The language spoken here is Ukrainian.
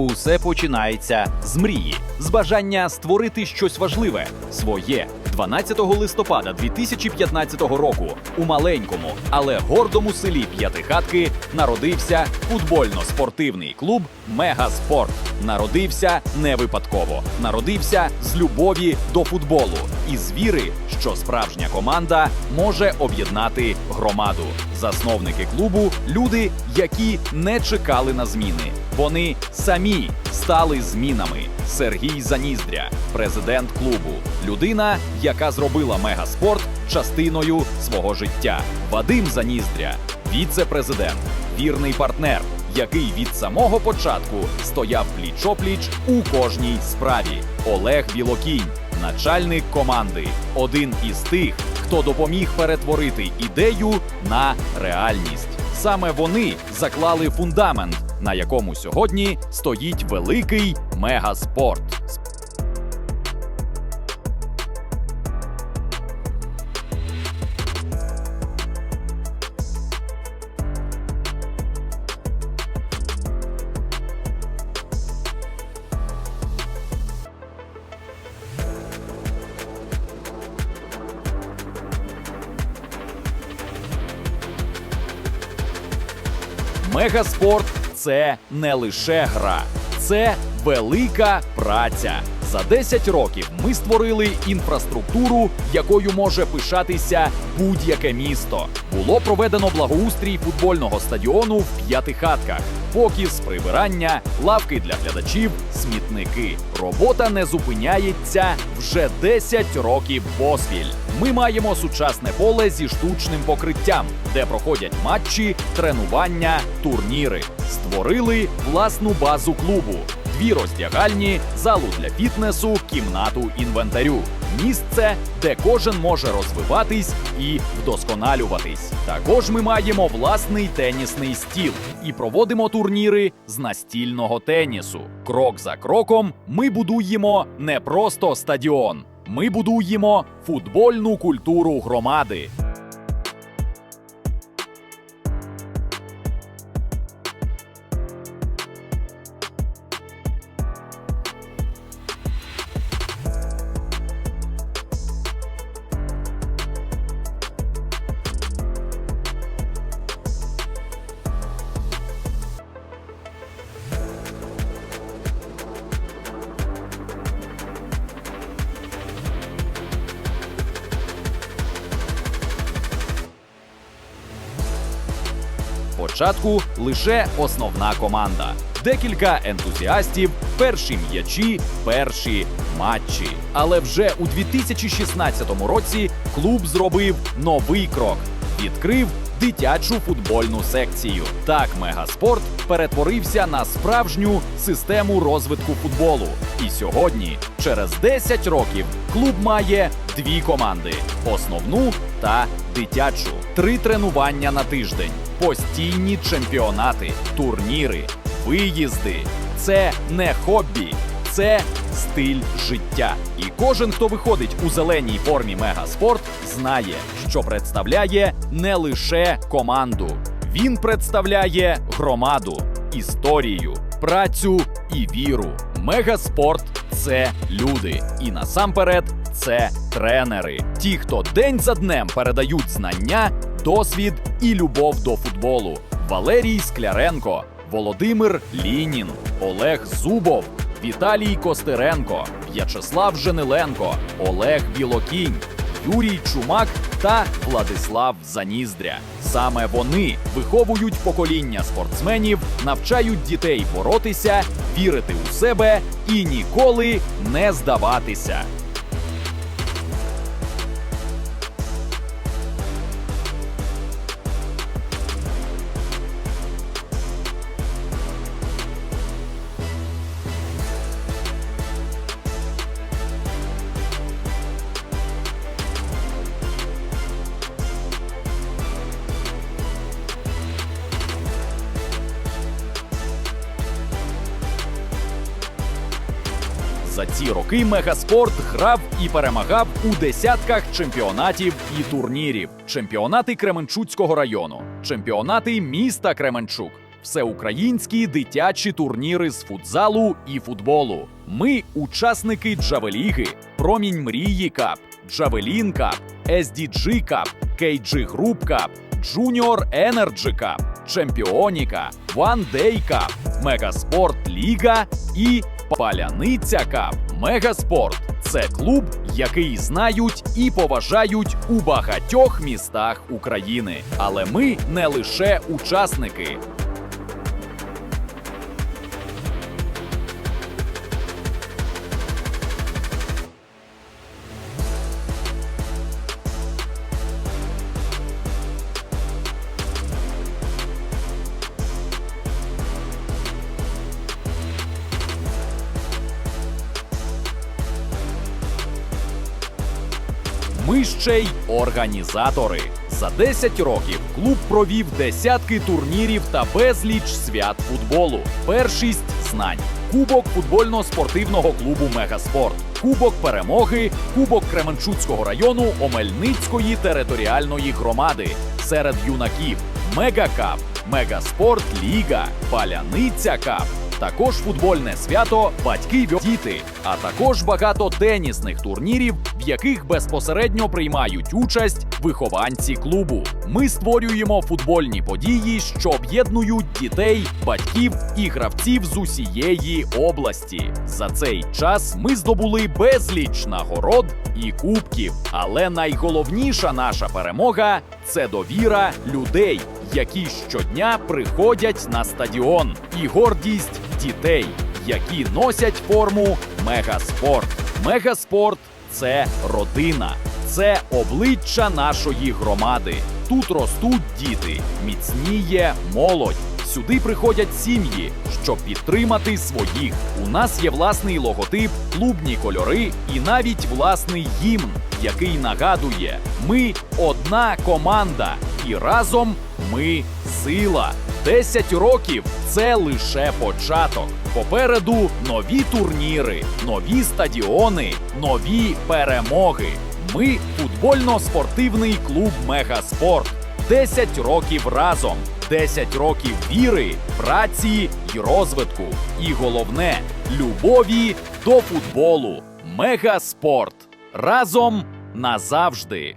Усе починається з мрії, з бажання створити щось важливе, своє. 12 листопада 2015 року у маленькому, але гордому селі П'ятихатки народився футбольно-спортивний клуб Мегаспорт. Народився не випадково. Народився з любові до футболу і з віри, що справжня команда може об'єднати громаду. Засновники клубу люди, які не чекали на зміни. Вони самі стали змінами. Сергій Заніздря, президент клубу, людина, яка зробила мегаспорт частиною свого життя. Вадим Заніздря, віце-президент, вірний партнер, який від самого початку стояв пліч-опліч у кожній справі. Олег Білокінь, начальник команди, один із тих, хто допоміг перетворити ідею на реальність. Саме вони заклали фундамент, на якому сьогодні стоїть великий мегаспорт. Мегаспорт це не лише гра, це велика праця. За 10 років ми створили інфраструктуру, якою може пишатися будь-яке місто. Було проведено благоустрій футбольного стадіону в п'ятихатках, покіс, прибирання, лавки для глядачів, смітники. Робота не зупиняється вже 10 років поспіль. Ми маємо сучасне поле зі штучним покриттям, де проходять матчі, тренування, турніри. Створили власну базу клубу. Дві роздягальні, залу для фітнесу, кімнату інвентарю. Місце, де кожен може розвиватись і вдосконалюватись. Також ми маємо власний тенісний стіл і проводимо турніри з настільного тенісу. Крок за кроком ми будуємо не просто стадіон, ми будуємо футбольну культуру громади. Спочатку лише основна команда. Декілька ентузіастів, перші м'ячі, перші матчі. Але вже у 2016 році клуб зробив новий крок, відкрив дитячу футбольну секцію. Так мегаспорт перетворився на справжню систему розвитку футболу. І сьогодні, через 10 років, клуб має дві команди: основну та дитячу, три тренування на тиждень, постійні чемпіонати, турніри, виїзди. Це не хобі, це стиль життя. І кожен, хто виходить у зеленій формі Мегаспорт, знає, що представляє не лише команду, він представляє громаду, історію, працю і віру. Мегаспорт це люди, і насамперед це тренери. Ті, хто день за днем передають знання, досвід і любов до футболу. Валерій Скляренко, Володимир Лінін, Олег Зубов, Віталій Костеренко, В'ячеслав Жениленко, Олег Білокінь, Юрій Чумак та Владислав Заніздря. Саме вони виховують покоління спортсменів, навчають дітей боротися, вірити у себе і ніколи не здаватися. За ці роки Мегаспорт грав і перемагав у десятках чемпіонатів і турнірів: чемпіонати Кременчуцького району, чемпіонати міста Кременчук, всеукраїнські дитячі турніри з футзалу і футболу. Ми учасники Джавеліги, Промінь Мрії Кап, Джавелін Кап, SDG Кап, KG Group Кап, Junior Energy Cup, Чемпіоніка, Day Cup, Мегаспорт Ліга і Паляниця Кап. Мегаспорт це клуб, який знають і поважають у багатьох містах України. Але ми не лише учасники. Ще й організатори. За 10 років клуб провів десятки турнірів та безліч свят футболу. Першість знань. Кубок футбольно-спортивного клубу Мегаспорт, Кубок перемоги, Кубок Кременчуцького району Омельницької територіальної громади серед юнаків, Мегакап, Мегаспорт Ліга, Паляниця Кап. Також футбольне свято Батьки діти, а також багато тенісних турнірів, в яких безпосередньо приймають участь вихованці клубу. Ми створюємо футбольні події, що об'єднують дітей, батьків і гравців з усієї області. За цей час ми здобули безліч нагород і кубків. Але найголовніша наша перемога це довіра людей, які щодня приходять на стадіон, і гордість дітей, які носять форму Мегаспорт. Мегаспорт це родина, це обличчя нашої громади. Тут ростуть діти, міцніє молодь. Сюди приходять сім'ї, щоб підтримати своїх. У нас є власний логотип, клубні кольори і навіть власний гімн, який нагадує: ми одна команда, і разом ми сила. 10 років це лише початок. Попереду нові турніри, нові стадіони, нові перемоги. Ми футбольно-спортивний клуб Мегаспорт. 10 років разом, 10 років віри, праці й розвитку. І головне любові до футболу. Мегаспорт. Разом назавжди.